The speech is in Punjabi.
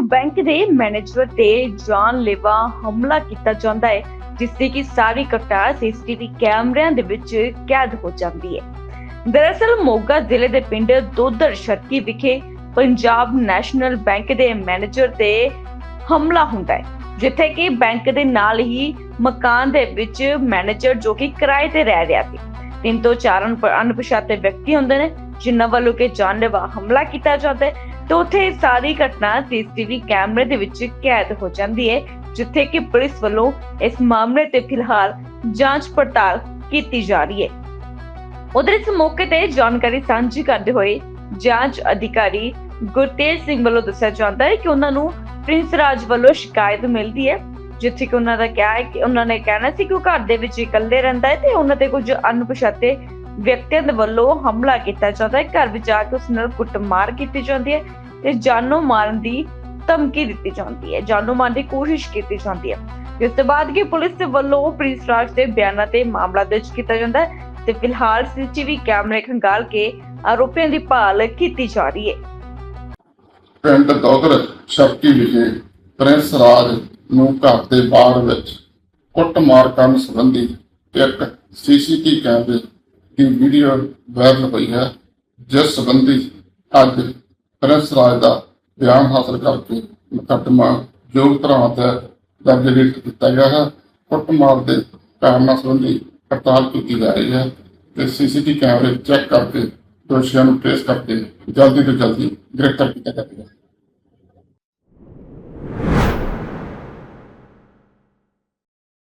ਬੈਂਕ ਦੇ ਮੈਨੇਜਰ ਤੇ ਜਾਨਲੇਵਾ ਹਮਲਾ ਕੀਤਾ ਜਾਂਦਾ ਹੈ, ਜਿਸ ਦੀ ਕਿ ਸਾਰੀ ਘਟਨਾ ਸੀਸੀਟੀਵੀ ਕੈਮਰਿਆਂ ਦੇ ਵਿੱਚ ਕੈਦ ਹੋ ਜਾਂਦੀ ਹੈ। ਦਰਅਸਲ ਮੋਗਾ ਜ਼ਿਲ੍ਹੇ ਦੇ ਪਿੰਡ ਦੋਦਰ ਸ਼ਰਕੀ ਵਿਖੇ ਪੰਜਾਬ ਨੈਸ਼ਨਲ ਬੈਂਕ ਦੇ ਮੈਨੇਜਰ ਤੇ ਹਮਲਾ ਹੁੰਦਾ ਹੈ, ਜਿੱਥੇ ਕਿ ਬੈਂਕ ਦੇ ਨਾਲ ਹੀ ਮਕਾਨ ਦੇ ਵਿੱਚ ਮੈਨੇਜਰ ਜੋ ਕਿ ਕਿਰਾਏ ਤੇ ਰਹਿ ਰਿਹਾ ਸੀ। ਤਿੰਨ ਤੋਂ ਚਾਰ ਅਣਪ- ਅਣਪਛਾਤੇ ਵਿਅਕਤੀ ਹੁੰਦੇ ਨੇ ਜਿਨ੍ਹਾਂ ਵੱਲੋਂ ਕਿ ਜਾਨਲੇਵਾ ਹਮਲਾ ਕੀਤਾ ਜਾਂਦਾ ਹੈ, ਤੇ ਉੱਥੇ ਸਾਰੀ ਘਟਨਾ ਸੀਸੀਟੀਵੀ ਕੈਮਰੇ ਦੇ ਵਿੱਚ ਕੈਦ ਹੋ ਜਾਂਦੀ ਹੈ, ਜਿੱਥੇ ਕਿ ਪੁਲਿਸ ਵੱਲੋਂ ਇਸ ਮਾਮਲੇ ਤੇ ਫਿਲਹਾਲ ਜਾਂਚ ਪੜਤਾਲ ਕੀਤੀ ਜਾ ਰਹੀ ਹੈ। ਉਧਰ ਇਸ ਮੌਕੇ ਤੇ ਜਾਣਕਾਰੀ ਸਾਂਝੀ ਕਰਦੇ ਹੋਏ ਜਾਂਚ ਅਧਿਕਾਰੀ ਗੁਰਤੇਜ ਸਿੰਘ ਵੱਲੋਂ ਦੱਸਿਆ ਜਾਂਦਾ ਹੈ ਕਿ ਉਹਨਾਂ ਨੂੰ ਪ੍ਰਿੰਸ ਰਾਜ ਵੱਲੋਂ ਸ਼ਿਕਾਇਤ ਮਿਲਦੀ ਹੈ, ਜਿੱਥੇ ਕਿ ਉਹਨਾਂ ਦਾ ਕਿਹਾ ਹੈ ਕਿ ਉਹਨਾਂ ਨੇ ਕਹਿਣਾ ਸੀ ਕਿ ਉਹ ਘਰ ਦੇ ਵਿੱਚ ਇਕੱਲੇ ਰਹਿੰਦਾ ਹੈ ਤੇ ਉਹਨਾਂ ਤੇ ਕੁਝ ਅਣਪਛਾਤੇ ਵਿਅਕਤੀਆਂ ਦੇ ਵੱਲੋਂ ਹਮਲਾ ਕੀਤਾ ਜਾਂਦਾ ਹੈ। ਘਰ ਵਿੱਚ ਆ ਕੇ ਉਸ ਨਾਲ ਕੁੱਟਮਾਰ ਕੀਤੀ ਜਾਂਦੀ ਹੈ ਤੇ ਜਾਨੋਂ ਮਾਰਨ ਦੀ ਧਮਕੀ ਦਿੱਤੀ ਜਾਂਦੀ ਹੈ। ਜਾਨੋਂ ਮਾਰਨ ਦੀ ਕੋਸ਼ਿਸ਼ ਕੀਤੀ ਜਾਂਦੀ ਹੈ। ਇਸ ਤੋਂ ਬਾਅਦ ਕਿ ਪੁਲਿਸ ਦੇ ਵੱਲੋਂ ਪ੍ਰਿੰਸ ਰਾਜ ਦੇ ਬਿਆਨਾਂ ਤੇ ਮਾਮਲਾ ਦਰਜ ਕੀਤਾ ਜਾਂਦਾ ਹੈ ਤੇ ਫਿਲਹਾਲ ਸੀਸੀਟੀਵੀ ਕੈਮਰੇ ਖੰਗਾਲ ਕੇ ਆਰੋਪੀਆਂ ਦੀ ਭਾਲ ਕੀਤੀ ਜਾ ਰਹੀ ਹੈ। ਪਿੰਡ ਦੋਦਰ ਸ਼ਰਕੀ ਵਿਖੇ ਪ੍ਰਿੰਸ ਰਾਜ ਨੂੰ ਘਰ ਦੇ ਬਾਹਰ ਵਿੱਚ ਕੁੱਟਮਾਰ ਕਰਨ ਸੰਬੰਧੀ ਇੱਕ ਸੀਸੀਟੀ ਕੈਮਰੇ ਦੀ ਵੀਡੀਓ ਵਾਇਰਲ ਹੋਈ ਹੈ, ਜਿਸ ਸੰਬੰਧੀ ਅੱਜ ਪ੍ਰਿੰਸ ਰਾਜ ਦਾ ਬਿਆਨ ਹਾਸਲ ਕਰਕੇ ਮੁਕੱਦਮਾ ਯੋਗ ਤਰ੍ਹਾਂ ਤੇ ਦਰਜ ਕੀਤਾ ਗਿਆ ਹੈ। ਕੁੱਟਮਾਰ ਦੇ ਕਾਰਨਾਂ ਸੰਬੰਧੀ ਪੜਤਾਲ ਕੀਤੀ ਜਾ ਰਹੀ ਹੈ ਤੇ ਸੀਸੀਟੀ ਕੈਮਰੇ ਚੈੱਕ ਕਰਕੇ ਦੋਸ਼ੀਆਂ ਨੂੰ ਟ੍ਰੇਸ ਕਰਕੇ ਜਲਦੀ ਤੋਂ ਜਲਦੀ ਗ੍ਰਿਫਤਾਰ ਕੀਤਾ ਜਾਵੇਗਾ।